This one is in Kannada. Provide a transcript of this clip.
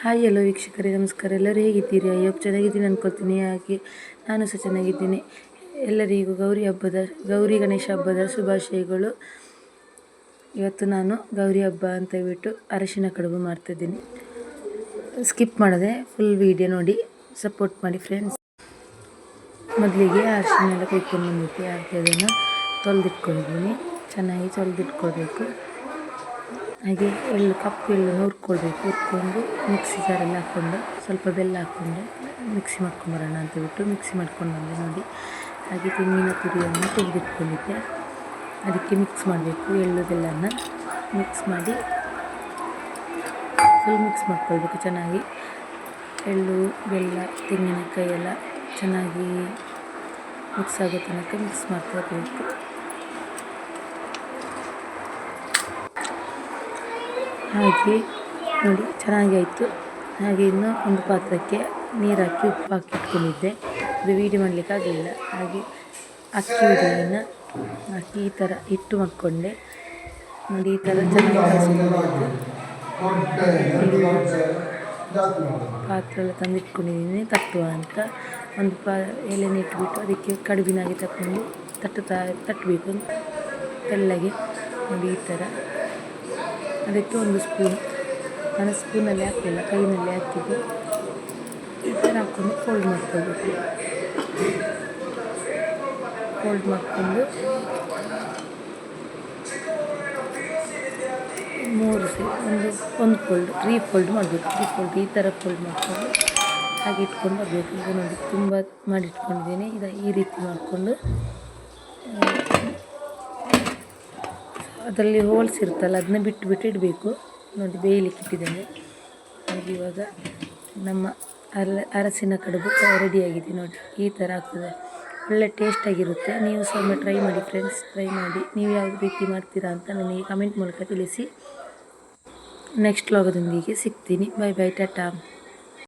ಹಾಯ್ ಎಲ್ಲೋ ವೀಕ್ಷಕರೇ, ನಮಸ್ಕಾರ. ಎಲ್ಲರೂ ಹೇಗಿದ್ದೀರಿ? ಅಯ್ಯೋ, ಚೆನ್ನಾಗಿದ್ದೀನಿ ಅನ್ಕೊಳ್ತೀನಿ. ಹಾಗೆ ನಾನು ಸಹ ಚೆನ್ನಾಗಿದ್ದೀನಿ. ಎಲ್ಲರಿಗೂ ಗೌರಿ ಹಬ್ಬದ, ಗೌರಿ ಗಣೇಶ ಹಬ್ಬದ ಶುಭಾಶಯಗಳು. ಇವತ್ತು ನಾನು ಗೌರಿ ಹಬ್ಬ ಅಂತ ಹೇಳ್ಬಿಟ್ಟು ಅರಶಿನ ಕಡುಬು ಮಾಡ್ತಾಯಿದ್ದೀನಿ ಸ್ಕಿಪ್ ಮಾಡದೆ ಫುಲ್ ವೀಡಿಯೋ ನೋಡಿ ಸಪೋರ್ಟ್ ಮಾಡಿ ಫ್ರೆಂಡ್ಸ್ ಮೊದಲಿಗೆ ಅರಶಿನ ಎಲ್ಲ ಕೈಕೊಂಡು ಬಂದಿದ್ದೆ ಅದನ್ನು ತೊಳೆದಿಟ್ಕೊಂಡಿದ್ದೀನಿ. ಚೆನ್ನಾಗಿ ತೊಳೆದಿಟ್ಕೊಳ್ಬೇಕು. ಹಾಗೆ ಎಳ್ಳು ಕಪ್ಪು ಎಳ್ಳು ಹುರ್ಕೊಳ್ಬೇಕು, ಹುರ್ಕೊಂಡು ಮಿಕ್ಸಿ ಜಾರಲ್ಲಿ ಹಾಕ್ಕೊಂಡು ಸ್ವಲ್ಪ ಬೆಲ್ಲ ಹಾಕ್ಕೊಂಡು ಮಿಕ್ಸಿ ಮಾಡ್ಕೊಂಬರೋಣ ಅಂತ ಬಿಟ್ಟು ಮಿಕ್ಸಿ ಮಾಡ್ಕೊಂಡು ಬಂದೆ ನೋಡಿ. ಹಾಗೆ ತೆಂಗಿನ ತುರಿಯನ್ನು ತೆಗೆದಿಟ್ಕೊಂಡಿದ್ದೆ. ಅದಕ್ಕೆ ಮಿಕ್ಸ್ ಮಾಡಬೇಕು, ಎಳ್ಳು ಬೆಲ್ಲನ ಮಿಕ್ಸ್ ಮಾಡಿ ಫುಲ್ ಮಿಕ್ಸ್ ಮಾಡ್ಕೊಳ್ಬೇಕು ಚೆನ್ನಾಗಿ. ಎಳ್ಳು, ಬೆಲ್ಲ, ತೆಂಗಿನಕಾಯಿ ಎಲ್ಲ ಚೆನ್ನಾಗಿ ಮಿಕ್ಸ್ ಆಗೋ ತನಕ ಮಿಕ್ಸ್ ಮಾಡ್ತಾ ಹಾಗೆ ನೋಡಿ ಚೆನ್ನಾಗಾಯಿತು ಹಾಗೆ ಇನ್ನೂ ಒಂದು ಪಾತ್ರಕ್ಕೆ ನೀರು ಹಾಕಿ ಉಪ್ಪು ಹಾಕಿ ಇಟ್ಕೊಂಡಿದ್ದೆ. ಅದು ವೀಡಿ ಮಾಡಲಿಕ್ಕೆ ಆಗಲಿಲ್ಲ. ಹಾಗೆ ಅಕ್ಕಿ ಹುಡಿಯನ್ನು ಹಾಕಿ ಈ ಥರ ಹಿಟ್ಟು ಮಾಡಿಕೊಂಡೆ. ನೋಡಿ ಈ ಥರ ಚೆನ್ನಾಗಿ ಪಾತ್ರೆ ಎಲ್ಲ ತಂದಿಟ್ಕೊಂಡಿದ್ದೀನಿ ತಟ್ಟುವ ಅಂತ. ಒಂದು ಪಾ ಎಲೆನ ಇಟ್ಬಿಟ್ಟು ಅದಕ್ಕೆ ಕಡುಬಿನಾಗಿ ತಕ್ಕೊಂಡು ತಟ್ಟುತ್ತಾ ತಟ್ಟಬೇಕು ತೆಳ್ಳಗೆ. ನೋಡಿ ಈ ಥರ. ಅದಕ್ಕೆ ಒಂದು ಸ್ಪೂನ್. ನಾನು ಸ್ಪೂನಲ್ಲಿ ಹಾಕಿಲ್ಲ ಕೈನಲ್ಲಿ ಹಾಕಿದ್ದು ಈ ಥರ ಹಾಕ್ಕೊಂಡು ಫೋಲ್ಡ್ ಮಾಡ್ಕೊಳ್ಬೇಕು. ಫೋಲ್ಡ್ ಮಾಡಿಕೊಂಡು ಮೂರು ಸೆ, ಒಂದು ಒಂದು ಫೋಲ್ಡ್ ತ್ರೀ ಫೋಲ್ಡ್ ಮಾಡಬೇಕು. ತ್ರೀ ಫೋಲ್ಡ್ ಈ ಥರ ಫೋಲ್ಡ್ ಮಾಡಿಕೊಂಡು ಹಾಗೆ ಇಟ್ಕೊಂಡು ಬರಬೇಕು. ಈಗ ನೋಡಿ, ತುಂಬ ಮಾಡಿಟ್ಕೊಂಡಿದ್ದೀನಿ. ಇದು ಈ ರೀತಿ ಮಾಡಿಕೊಂಡು ಅದರಲ್ಲಿ ಹೋಲ್ಸ್ ಇರುತ್ತಲ್ಲ ಅದನ್ನ ಬಿಟ್ಟು ಬಿಟ್ಟಿಡಬೇಕು. ನೋಡಿ, ಬೇಯಲಿಕ್ಕೆ ಇಟ್ಟಿದ್ದೇನೆ. ಹಾಗೆ ಇವಾಗ ನಮ್ಮ ಅರ, ಅರಸಿನ ಕಡುಬು ರೆಡಿಯಾಗಿದೆ ನೋಡಿ, ಈ ಥರ ಆಗ್ತದೆ. ಒಳ್ಳೆ ಟೇಸ್ಟಾಗಿರುತ್ತೆ ನೀವು ಸ್ವಲ್ಪ ಟ್ರೈ ಮಾಡಿ ಫ್ರೆಂಡ್ಸ್ ಟ್ರೈ ಮಾಡಿ. ನೀವು ಯಾವ ರೀತಿ ಮಾಡ್ತೀರಾ ಅಂತ ನನಗೆ ಕಮೆಂಟ್ ಮೂಲಕ ತಿಳಿಸಿ. ನೆಕ್ಸ್ಟ್ ಲಾಗದೊಂದಿಗೆ ಸಿಗ್ತೀನಿ. Bye bye Tata